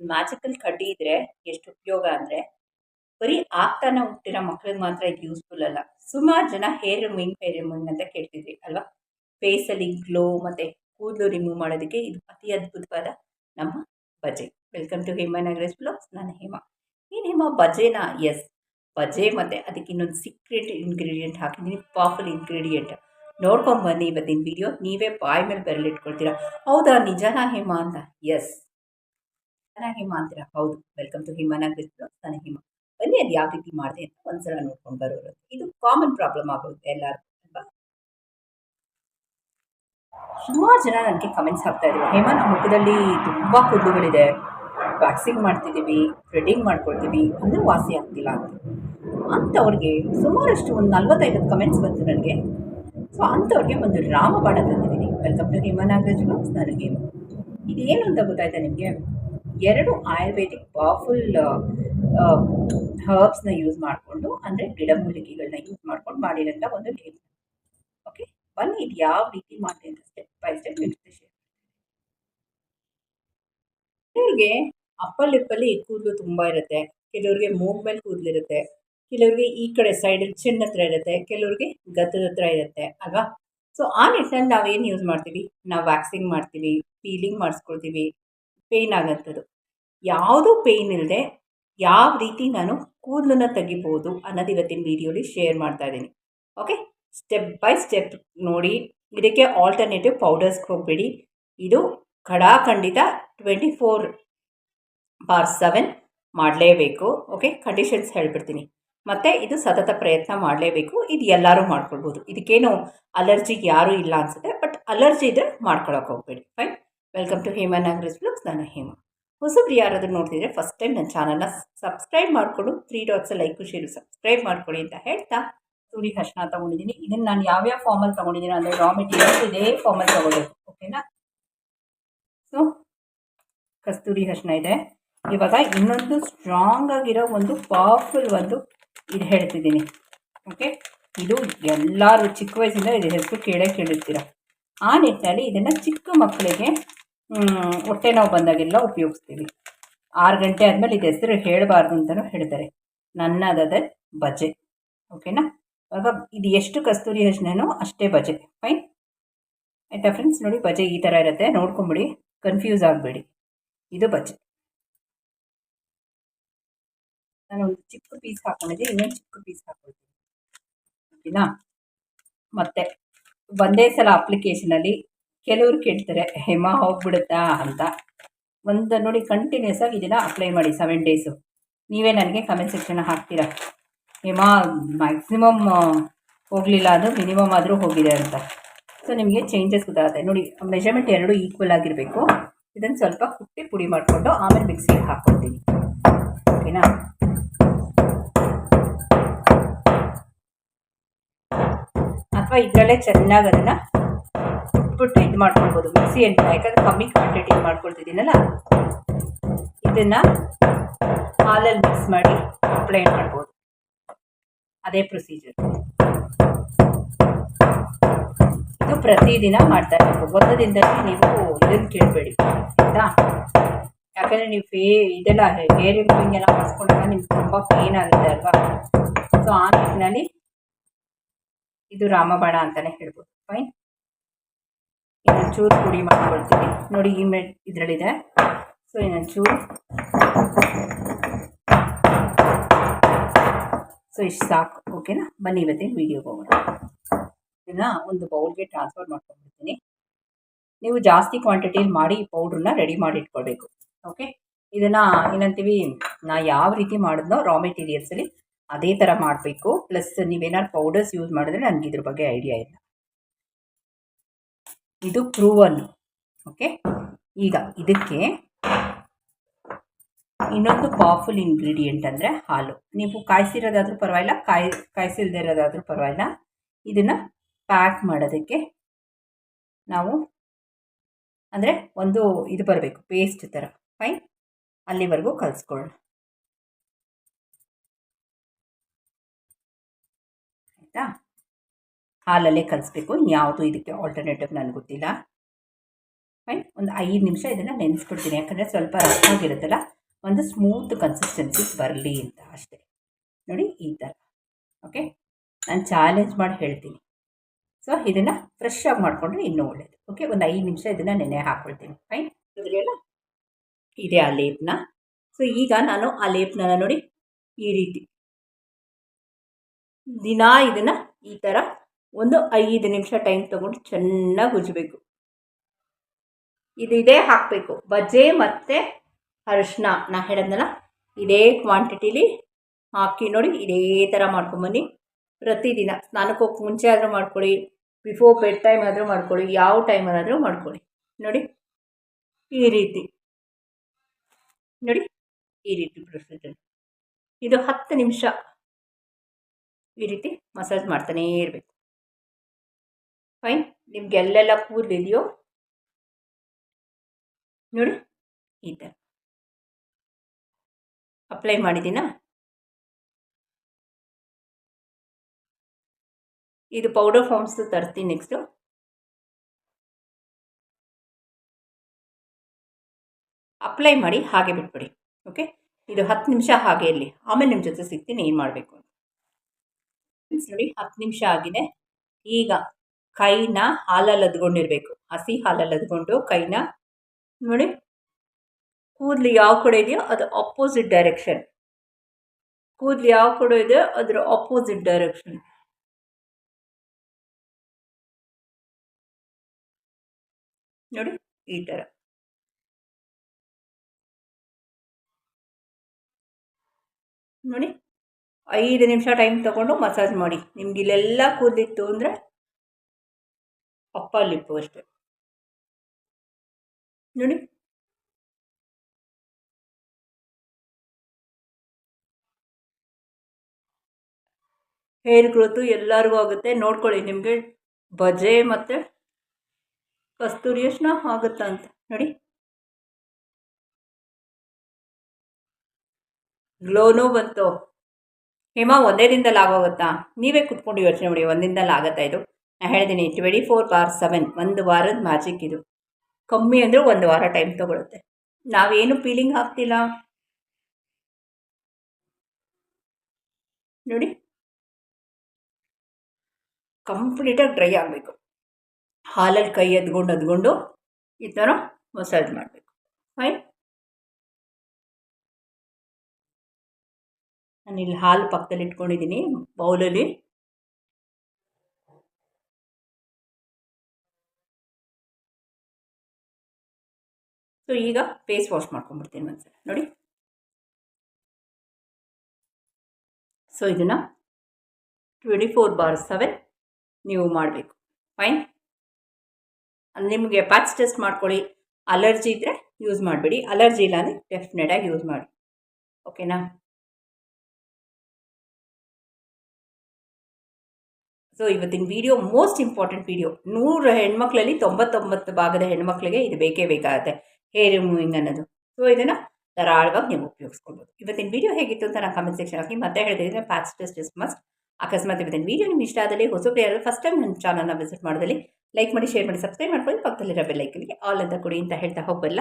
Magical ಕಡ್ಡಿ ಇದ್ರೆ ಎಷ್ಟು ಉಪಯೋಗ ಅಂದರೆ, ಬರೀ ಆಗ್ತಾನೆ ಹುಟ್ಟಿರೋ ಮಕ್ಳಿಗೆ ಮಾತ್ರ ಇದು ಯೂಸ್ಫುಲ್ ಅಲ್ಲ. ಸುಮಾರು ಜನ ಹೇರ್ ರಿಮೂವಿಂಗ್ ಹೇರ್ ರಿಮೂವಿಂಗ್ ಅಂತ ಕೇಳ್ತಿದ್ರಿ ಅಲ್ವಾ? ಫೇಸಲ್ಲಿ ಗ್ಲೋ ಮತ್ತು ಕೂದಲು ರಿಮೂವ್ ಮಾಡೋದಕ್ಕೆ ಇದು ಅತಿ ಅದ್ಭುತವಾದ ನಮ್ಮ ಬಜೆ. Welcome to Hema Nagaresh blogs ನಾನು ಹೇಮಾ. ಏನು ಹೇಮಾ, ಬಜೆನಾ? ಎಸ್ ಬಜೆ ಮತ್ತು ಅದಕ್ಕೆ ಇನ್ನೊಂದು ಸೀಕ್ರೆಟ್ ಇಂಗ್ರೀಡಿಯೆಂಟ್ ಹಾಕಿದ್ದೀನಿ ಪವರ್ಫುಲ್ ಇಂಗ್ರೀಡಿಯೆಂಟ್ ನೋಡ್ಕೊಂಡು ಬನ್ನಿ ಇವತ್ತಿನ ವಿಡಿಯೋ ನೀವೇ ಬಾಯ್ ಮೇಲೆ ಬೆರಳಿಟ್ಕೊಳ್ತೀರಾ. ಹೌದಾ, ನಿಜನಾ ಹೇಮಾ ಅಂತ? ಎಸ್ ನಿಜನಾ ಹಿಮ ಅಂತೀರಾ? ಹೌದು. ವೆಲ್ಕಮ್ ಟು ಹೇಮಾ ನಗರೇಶ್ ನಾನು ಹಿಮ. ಬನ್ನಿ, ಅದು ಯಾವ ರೀತಿ ಮಾಡಿದೆ ಅಂತ ಒಂದ್ಸಲ ನೋಡ್ಕೊಂಡು ಬರೋರು. ಇದು ಕಾಮನ್ ಪ್ರಾಬ್ಲಮ್ ಆಗುತ್ತೆ ಎಲ್ಲರಿಗೂ, ಅಲ್ವಾ? ಸುಮಾರು ಜನ ನನಗೆ ಕಮೆಂಟ್ಸ್ ಹಾಕ್ತಾ ಇದ್ರು. ಹೇಮಾ ನಮ್ಮ ಮುಖದಲ್ಲಿ ತುಂಬ ಕೂದಲುಗಳಿದೆ. ವ್ಯಾಕ್ಸಿಂಗ್ ಮಾಡ್ತಿದ್ದೀವಿ ಥ್ರೆಡಿಂಗ್ ಮಾಡ್ಕೊಳ್ತೀವಿ ಅಂದರೆ ವಾಸಿ ಆಗ್ತಿಲ್ಲ ಅಂತ. ಅಂಥವ್ರಿಗೆ ಸುಮಾರಷ್ಟು ಒಂದು ನಲ್ವತ್ತೈವತ್ತು ಕಮೆಂಟ್ಸ್ ಬಂತು ನನಗೆ. ಸೊ ಅಂಥವ್ರಿಗೆ ಒಂದು ರಾಮಬಾಣ ತಂದಿದ್ದೀನಿ. Welcome to Hema Nagaraj blogs ನಾನು ಹೇಮ. ಇದೇನು ಅಂತ ಗೊತ್ತಾಯ್ತಾ ನಿಮಗೆ? ಎರಡು ಆಯುರ್ವೇದಿಕ್ ಪವರ್ಫುಲ್ ಹರ್ಬ್ಸ್ನ ಯೂಸ್ ಮಾಡಿಕೊಂಡು, ಅಂದರೆ ಗಿಡಮೂಲಿಕೆಗಳನ್ನ ಯೂಸ್ ಮಾಡ್ಕೊಂಡು ಮಾಡಿರೋಂಥ ಒಂದು ಲೇಪ್ ಓಕೆ ಬನ್ನಿ, ಇದು ಯಾವ ರೀತಿ ಮಾಡಿದೆ ಅಂತ ಸ್ಟೆಪ್ ಬೈ ಸ್ಟೆಪ್ ನಿಮಗೆ ಕೆಲವ್ರಿಗೆ ಅಪ್ಪಲ್ ಲಿಪ್ಪಲ್ಲಿ ಕೂದಲು ತುಂಬ ಇರುತ್ತೆ. ಕೆಲವ್ರಿಗೆ ಮೂಗ್ ಮೇಲೆ ಕೂದಲಿರುತ್ತೆ ಕೆಲವ್ರಿಗೆ ಈ ಕಡೆ ಸೈಡಲ್ಲಿ ಚೆನ್ನ ಹತ್ರ ಇರುತ್ತೆ. ಕೆಲವ್ರಿಗೆ ಗದ್ದದ ಹತ್ರ ಇರುತ್ತೆ, ಅಲ್ವಾ? ಸೊ ಆ ನಿಟ್ಟಿನಲ್ಲಿ ನಾವೇನು ಯೂಸ್ ಮಾಡ್ತೀವಿ? ನಾವು ವ್ಯಾಕ್ಸಿಂಗ್ ಮಾಡ್ತೀವಿ ಪೀಲಿಂಗ್ ಮಾಡಿಸ್ಕೊಳ್ತೀವಿ. ಪೇಯ್ನ್ ಆಗೋಂಥದ್ದು. ಯಾವುದೂ ಪೇಯ್ನ್ ಇಲ್ಲದೆ ಯಾವ ರೀತಿ ನಾನು ಕೂದಲನ್ನ ತೆಗಿಬೋದು ಅನ್ನೋದು ಇವತ್ತಿನ ವೀಡಿಯೋಲಿ ಶೇರ್ ಮಾಡ್ತಾ ಇದ್ದೀನಿ. ಓಕೆ? ಸ್ಟೆಪ್ ಬೈ ಸ್ಟೆಪ್ ನೋಡಿ, ಇದಕ್ಕೆ ಆಲ್ಟರ್ನೇಟಿವ್ ಪೌಡರ್ಸ್ಗೆ ಹೋಗಬೇಡಿ. ಇದು ಖಡಾಖಂಡಿತ ಟ್ವೆಂಟಿ ಫೋರ್ ಬಾರ್ ಸೆವೆನ್ ಮಾಡಲೇಬೇಕು. ಓಕೆ? ಕಂಡೀಷನ್ಸ್ ಹೇಳ್ಬಿಡ್ತೀನಿ. ಮತ್ತು ಇದು ಸತತ ಪ್ರಯತ್ನ ಮಾಡಲೇಬೇಕು. ಇದು ಎಲ್ಲರೂ ಮಾಡ್ಕೊಳ್ಬೋದು. ಇದಕ್ಕೇನು ಅಲರ್ಜಿ ಯಾರೂ ಇಲ್ಲ ಅನಿಸುತ್ತೆ ಬಟ್ ಅಲರ್ಜಿ ಇದ್ದರೆ ಮಾಡ್ಕೊಳಕ್ಕೆ ಹೋಗ್ಬೇಡಿ. Fine welcome to Hema Nagaraj blogs ನಾನು ಹೇಮಾ. ಹೊಸಬ್ರು ಯಾರಾದರೂ ನೋಡ್ತಿದ್ರೆ ಫಸ್ಟ್ ಟೈಮ್ ನನ್ನ ಚಾನಲ್ನ ಸಬ್ಸ್ಕ್ರೈಬ್ ಮಾಡಿಕೊಂಡು. Three dots like share subscribe ಮಾಡ್ಕೊಳ್ಳಿ ಅಂತ ಹೇಳ್ತಾ ಸೂರಿ ಹರ್ಷಣ ತೊಗೊಂಡಿದ್ದೀನಿ. ಇದನ್ನು ನಾನು ಯಾವ್ಯಾವ ಫಾರ್ಮಲ್ಲಿ ತೊಗೊಂಡಿದ್ದೀನಿ ಅಂದರೆ ರಾ ಮೆಟೀರಿಯಲ್ಸ್ ಇದೇ ಫಾರ್ಮಲ್ಲಿ ತೊಗೊಳ್ಬೇಕು ಓಕೆನಾ ಸೊ ಕಸ್ತೂರಿ ಹರ್ಷಣ ಇದೆ. ಇವಾಗ ಇನ್ನೊಂದು ಸ್ಟ್ರಾಂಗ್ ಆಗಿರೋ ಒಂದು ಪವರ್ಫುಲ್ ಒಂದು ಇದು ಹೇಳ್ತಿದ್ದೀನಿ. ಓಕೆ ಇದು ಎಲ್ಲರೂ ಚಿಕ್ಕ ವಯಸ್ಸಿಂದ ಇದು. ಹೆಸರು ಕೇಳೇ ಕೇಳಿರ್ತೀರ. ಆ ನಿಟ್ಟಿನಲ್ಲಿ ಇದನ್ನು ಚಿಕ್ಕ ಮಕ್ಕಳಿಗೆ ಹೊಟ್ಟೆ ನೋವು ಬಂದಾಗೆಲ್ಲ ಉಪಯೋಗಿಸ್ತೀವಿ. ಆರು ಗಂಟೆ ಆದಮೇಲೆ ಇದು ಹೆಸರು ಹೇಳಬಾರ್ದು ಅಂತಲೂ ಹೇಳ್ತಾರೆ. ನನ್ನದದ ಬಜೆ. ಓಕೆನಾ? ಇವಾಗ ಇದು ಎಷ್ಟು ಕಸ್ತೂರಿ ಯೋಜನೆನೋ ಅಷ್ಟೇ ಬಜೆ. ಫೈನ್? ಆಯಿತಾ ಫ್ರೆಂಡ್ಸ್? ನೋಡಿ ಬಜೆ ಈ ಥರ ಇರುತ್ತೆ. ನೋಡ್ಕೊಂಬಿಡಿ. ಕನ್ಫ್ಯೂಸ್ ಆಗಬೇಡಿ. ಇದು ಬಜೆ. ನಾನು ಒಂದು ಚಿಕ್ಕ ಪೀಸ್ ಹಾಕೊಂಡಿದ್ದೆ, ಇನ್ನೊಂದು ಚಿಕ್ಕ ಪೀಸ್ ಹಾಕೊಳ್ತೀನಿ. ಓಕೆನಾ? ಮತ್ತೆ, ಒಂದೇ ಸಲ ಅಪ್ಲಿಕೇಶನಲ್ಲಿ ಕೆಲವರು ಕೇಳ್ತಾರೆ, ಹೇಮ ಹೋಗ್ಬಿಡುತ್ತಾ? ಅಂತ. ಒಂದು ನೋಡಿ ಕಂಟಿನ್ಯೂಸ್ ಆಗಿ ಇದನ್ನು ಅಪ್ಲೈ ಮಾಡಿ ಸೆವೆನ್ ಡೇಸು ನೀವೇ ನನಗೆ ಕಮೆಂಟ್ ಸೆಕ್ಷನ್ ಹಾಕ್ತೀರಾ? ಹೇಮ ಮ್ಯಾಕ್ಸಿಮಮ್ ಹೋಗಲಿಲ್ಲ ಅದು ಮಿನಿಮಮ್ ಆದರೂ ಹೋಗಿದೆ ಅಂತ. ಸೊ ನಿಮಗೆ ಚೇಂಜಸ್ ಗೊತ್ತಾಗುತ್ತೆ. ನೋಡಿ ಮೆಷರ್ಮೆಂಟ್ ಎರಡು ಈಕ್ವಲ್ ಆಗಿರಬೇಕು. ಇದನ್ನು ಸ್ವಲ್ಪ ಕುಟ್ಟಿ ಪುಡಿ ಮಾಡಿಕೊಂಡು ಆಮೇಲೆ ಮಿಕ್ಸಿಗೆ ಹಾಕ್ಕೊಳ್ತೀನಿ ಓಕೆನಾ? ಅಥವಾ ಇದರಲ್ಲೇ ಚೆನ್ನಾಗಿ ಅದನ್ನು ಉಟ್ಬಿಟ್ಟು ಇದು ಮಾಡ್ಕೊಳ್ಬೋದು. ಮಿಕ್ಸಿ ಅಂತ ಯಾಕಂದರೆ ಕಮ್ಮಿ ಕ್ವಾಂಟಿಟಿ ಮಾಡ್ಕೊಳ್ತಿದ್ದೀನಲ್ಲ? ಇದನ್ನು ಹಾಲಲ್ಲಿ ಮಿಕ್ಸ್ ಮಾಡಿ ಅಪ್ಲೈ ಮಾಡ್ಬೋದು. ಅದೇ ಪ್ರೊಸೀಜರ್ ಇದು ಪ್ರತಿದಿನ ಮಾಡ್ತಾ ಇರಬೇಕು. ಒಂದು ದಿನದಲ್ಲಿ ನೀವು ಇದನ್ನು ಕೇಳಬೇಡಿ. ಆಯಿತಾ? ಯಾಕಂದರೆ ನೀವು ಫೇ ಇದೆಲ್ಲ ಹೇರ್ ಎಲ್ಲ ಮಾಡಿಸ್ಕೊಂಡಾಗ ನಿಮ್ಗೆ ತುಂಬ ಪೇನ್ ಆಗುತ್ತೆ ಅಲ್ವಾ? ಸೊ ಆ ನಿಟ್ಟಿನಲ್ಲಿ ಇದು ರಾಮಬಾಣ ಅಂತಲೇ ಹೇಳ್ಬೋದು. ಚೂರು ಪುಡಿ ಮಾಡ್ಕೊಳ್ತೀನಿ. ನೋಡಿ, ಈ ಮೆಟ್ ಇದರಲ್ಲಿದೆ. ಸೊ ಚೂರು ಸೊ ಇಷ್ಟು ಸಾಕು. ಓಕೆನಾ ಬನ್ನಿ ಇವತ್ತಿನ ವೀಡಿಯೋಗೆ ಹೋಗೋಣ. ಇದನ್ನು ಒಂದು ಬೌಲ್ಗೆ ಟ್ರಾನ್ಸ್ಫರ್ ಮಾಡ್ಕೊಂಡ್ಬಿಡ್ತೀನಿ. ನೀವು ಜಾಸ್ತಿ ಕ್ವಾಂಟಿಟಿಯಲ್ಲಿ ಮಾಡಿ ಪೌಡ್ರನ್ನ ರೆಡಿ ಮಾಡಿ ಇಟ್ಕೊಳ್ಬೇಕು. ಓಕೆ ಇದನ್ನು ಏನಂತೀವಿ, ನಾ ಯಾವ ರೀತಿ ಮಾಡಿದ್ನೋ ರಾ ಮೆಟೀರಿಯಲ್ಸಲ್ಲಿ ಅದೇ ಥರ ಮಾಡಬೇಕು. ಪ್ಲಸ್ ನೀವೇನಾದ್ರು ಪೌಡರ್ಸ್ ಯೂಸ್ ಮಾಡಿದ್ರೆ ನನಗೆ ಇದ್ರ ಬಗ್ಗೆ ಐಡಿಯಾ ಇಲ್ಲ. ಇದು ಪ್ರೂವನ್ ಓಕೆ? ಈಗ ಇದಕ್ಕೆ ಇನ್ನೊಂದು ಪವರ್ಫುಲ್ ಇಂಗ್ರೀಡಿಯೆಂಟ್ ಅಂದರೆ ಹಾಲು. ನೀವು ಕಾಯಿಸಿರೋದಾದರೂ ಪರವಾಗಿಲ್ಲ, ಕಾಯಿ, ಕಾಯಿಸಿಲ್ದೇ ಇರೋದಾದರೂ ಪರವಾಗಿಲ್ಲ. ಇದನ್ನು ಪ್ಯಾಕ್ ಮಾಡೋದಕ್ಕೆ ನಾವು ಅಂದರೆ ಒಂದು ಇದು ಬರಬೇಕು ಪೇಸ್ಟ್ ಥರ ಫೈನ್ ಅಲ್ಲಿವರೆಗೂ ಕಲಿಸ್ಕೊಳ್ಳೋಣ. ಆಯಿತಾ? ಹಾಲಲ್ಲೇ ಕಲಿಸ್ಬೇಕು. ಇನ್ಯಾವುದು ಇದಕ್ಕೆ ಆಲ್ಟರ್ನೇಟಿವ್ ನನಗೆ ಗೊತ್ತಿಲ್ಲ. ಫೈನ್ ಒಂದು ಐದು ನಿಮಿಷ ಇದನ್ನು ನೆನೆಸ್ಬಿಡ್ತೀನಿ. ಯಾಕಂದರೆ ಸ್ವಲ್ಪ ರಫ್ ಆಗಿರುತ್ತಲ್ಲ? ಒಂದು ಸ್ಮೂತ್ ಕನ್ಸಿಸ್ಟೆನ್ಸಿ ಬರಲಿ ಅಂತ ಅಷ್ಟೇ. ನೋಡಿ ಈ ಥರ ಓಕೆ ನಾನು ಚಾಲೆಂಜ್ ಮಾಡಿ ಹೇಳ್ತೀನಿ. ಸೊ ಇದನ್ನು ಫ್ರೆಶ್ ಆಗಿ ಮಾಡಿಕೊಂಡ್ರೆ ಇನ್ನೂ ಒಳ್ಳೆಯದು ಓಕೆ ಒಂದು ಐದು ನಿಮಿಷ ಇದನ್ನು ನೆನೆ ಹಾಕ್ಕೊಳ್ತೀನಿ ಫೈನ್ ಇದೆಲ್ಲ ಇದೆ ಆ ಲೇಪನ. ಸೊ ಈಗ ನಾನು ಆ ಲೇಪನ ನೋಡಿ ಈ ರೀತಿ ದಿನ ಇದನ್ನು ಈ ಥರ ಒಂದು ಐದು ನಿಮಿಷ ಟೈಮ್ ತೊಗೊಂಡು ಚೆನ್ನಾಗಿ ಉಜ್ಜಬೇಕು ಇದು ಇದೇ ಹಾಕಬೇಕು. ಬಜ್ಜೆ ಮತ್ತು ಅರಿಶಿನ ನಾ ಹೇಳಿದ್ನಲ್ಲ, ಇದೇ ಕ್ವಾಂಟಿಟಿಲಿ ಹಾಕಿ ನೋಡಿ, ಇದೇ ಥರ ಮಾಡ್ಕೊಂಬನ್ನಿ ಪ್ರತಿದಿನ ಸ್ನಾನಕ್ಕೆ ಹೋಗಿ ಮುಂಚೆ ಆದರೂ ಮಾಡ್ಕೊಳ್ಳಿ ಬಿಫೋರ್ ಬೆಡ್ ಟೈಮ್ ಆದರೂ ಮಾಡ್ಕೊಳ್ಳಿ, ಯಾವ ಟೈಮಲ್ಲಾದರೂ ಮಾಡ್ಕೊಳ್ಳಿ. ನೋಡಿ, ಈ ರೀತಿ. ನೋಡಿ, ಈ ರೀತಿ ಪ್ರೊಸೀಜರ್. ಇದು ಹತ್ತು ನಿಮಿಷ ಈ ರೀತಿ ಮಸಾಜ್ ಮಾಡ್ತಾನೇ ಇರಬೇಕು. ಫೈನ್ ನಿಮ್ಗೆ ಎಲ್ಲೆಲ್ಲ ಕೂದಲಿದೆಯೋ ನೋಡಿ, ಈ ಥರ ಅಪ್ಲೈ ಮಾಡಿದ್ದೀನಾ? ಇದು ಪೌಡರ್ ಫಾರ್ಮ್ಸ್ ತರ್ತೀನಿ ನೆಕ್ಸ್ಟು ಅಪ್ಲೈ ಮಾಡಿ, ಹಾಗೆ ಬಿಟ್ಬಿಡಿ ಓಕೆ ಇದು ಹತ್ತು ನಿಮಿಷ ಹಾಗೆ ಇರಲಿ. ಆಮೇಲೆ ನಿಮ್ಮ ಜೊತೆ ಸಿಗ್ತೀನಿ, ಏನು ಮಾಡಬೇಕು ಅಂತ. ನೋಡಿ, ಹತ್ತು ನಿಮಿಷ ಆಗಿದೆ. ಈಗ ಕೈನ ಹಾಲಲ್ಲಿ ಅದ್ಕೊಂಡಿರ್ಬೇಕು. ಹಸಿ ಹಾಲಲ್ಲಿ ಅದ್ಕೊಂಡು ಕೈನ ನೋಡಿ ಕೂದಲು ಯಾವ ಕಡೆ ಇದೆಯೋ ಅದು ಅಪೋಸಿಟ್ ಡೈರೆಕ್ಷನ್ ಕೂದಲು ಯಾವ ಕಡೆ ಇದೆಯೋ ಅದರ ಅಪೋಸಿಟ್ ಡೈರೆಕ್ಷನ್ ನೋಡಿ ಈ ಥರ ನೋಡಿ ಐದು ನಿಮಿಷ ಟೈಮ್ ತಗೊಂಡು ಮಸಾಜ್ ಮಾಡಿ. ನಿಮ್ಗೆ ಇಲ್ಲೆಲ್ಲ ಕೂದಲಿತ್ತು ಅಂದರೆ ಅಪ್ಪ ಲಿಪ್ಪು ಅಷ್ಟೆ. ನೋಡಿ. ಹೇರ್ ಗ್ರೋತು ಎಲ್ಲರಿಗೂ ಆಗುತ್ತೆ. ನೋಡ್ಕೊಳ್ಳಿ ನಿಮಗೆ ಬಜೆ ಮತ್ತು ಕಸ್ತೂರಿ ಯೋಚನ ಆಗುತ್ತಾ ಅಂತ. ನೋಡಿ. ಗ್ಲೋನೂ ಬಂತು. ಹೇಮಾ ಒಂದೇ ದಿನದಲ್ಲಿ ಆಗೋಗುತ್ತಾ? ನೀವೇ ಕುತ್ಕೊಂಡು ಯೋಚನೆ ಮಾಡಿ, ಒಂದಿನದಲ್ಲಿ ದಿನದಲ್ಲಿ ಆಗುತ್ತಾ ಇದು? ನಾನು ಹೇಳಿದ್ದೀನಿ ಟ್ವೆಂಟಿ ಫೋರ್ ಬಾರ್ ಸೆವೆನ್ ಒಂದು ವಾರದ ಮ್ಯಾಜಿಕ್ ಇದು. ಕಮ್ಮಿ ಅಂದರೂ ಒಂದು ವಾರ ಟೈಮ್ ತೊಗೊಳುತ್ತೆ. ನಾವೇನು ಫೀಲಿಂಗ್ ಆಗ್ತಿಲ್ಲ ನೋಡಿ. ಕಂಪ್ಲೀಟಾಗಿ ಡ್ರೈ ಆಗಬೇಕು. ಹಾಲಲ್ಲಿ ಕೈ ಎದ್ಕೊಂಡು ಅದ್ಕೊಂಡು ಈ ಥರ ಮಸಾಜ್ ಮಾಡಬೇಕು. ಫೈನ್ ನಾನಿಲ್ಲಿ ಹಾಲು ಪಕ್ಕದಲ್ಲಿ ಇಟ್ಕೊಂಡಿದ್ದೀನಿ ಬೌಲಲ್ಲಿ. ಸೊ ಈಗ ಫೇಸ್ ವಾಶ್ ಮಾಡ್ಕೊಂಡ್ಬಿಡ್ತೀನಿ ಒಂದ್ಸಲ ನೋಡಿ. ಸೊ ಇದನ್ನು ಟ್ವೆಂಟಿ ಫೋರ್ ಬಾರ್ ಸೆವೆನ್ ನೀವು ಮಾಡಬೇಕು. ಫೈನ್ ನಿಮಗೆ ಪ್ಯಾಚ್ ಟೆಸ್ಟ್ ಮಾಡ್ಕೊಳ್ಳಿ. ಅಲರ್ಜಿ ಇದ್ದರೆ ಯೂಸ್ ಮಾಡಬೇಡಿ. ಅಲರ್ಜಿ ಇಲ್ಲ ಅಂದರೆ ಡೆಫಿನೆಟಾಗಿ ಯೂಸ್ ಮಾಡಿ. ಓಕೆನಾ ಸೊ ಇವತ್ತಿನ ವಿಡಿಯೋ ಮೋಸ್ಟ್ ಇಂಪಾರ್ಟೆಂಟ್ ವಿಡಿಯೋ ನೂರು ಹೆಣ್ಮಕ್ಳಲ್ಲಿ ತೊಂಬತ್ತೊಂಬತ್ತು ಭಾಗದ ಹೆಣ್ಮಕ್ಳಿಗೆ ಇದು ಬೇಕೇ ಬೇಕಾಗುತ್ತೆ. ಹೇರ್ ರಿಮೂವಿಂಗ್ ಅನ್ನೋದು ಸೊ ಇದನ್ನು ಧಾರಾಳವಾಗಿ ನೀವು ಉಪಯೋಗಿಸ್ಕೊಳ್ಬೋದು. ಇವತ್ತಿನ ವಿಡಿಯೋ ಹೇಗಿತ್ತು ಅಂತ ನಾನು ಕಮೆಂಟ್ ಸೆಕ್ಷನ್ ಹಾಕಿ ಮತ್ತೆ ಹೇಳ್ತಿದ್ದೀನಿ ಪ್ಯಾಚ್ ಟೆಸ್ಟ್ ಇಸ್ ಮಸ್ಟ್ ಅಕಸ್ಮಾತ್ ಇವತ್ತಿನ ವಿಡಿಯೋ ನಿಮ್ಮ ಇಷ್ಟ ಆದಲ್ಲಿ, ಹೊಸ ಪ್ಲೇಯರ್ ಫಸ್ಟ್ ಟೈಮ್ ನನ್ನ ಚಾನಲ್ನ ವಿಸಿಟ್ ಮಾಡೋದಲ್ಲಿ ಲೈಕ್ ಮಾಡಿ ಶೇರ್ ಮಾಡಿ ಸಬ್ಸ್ಕ್ರೈಬ್ ಮಾಡ್ಕೊಂಡು ಪಕ್ಕದಲ್ಲಿರೋ ಬೆಲ್ಲೈಕನ್ಗೆ ಆಲ್ ಅಂತ ಕೊಡಿ ಅಂತ ಹೇಳ್ತಾ ಹೋಗಬಲ್ಲ.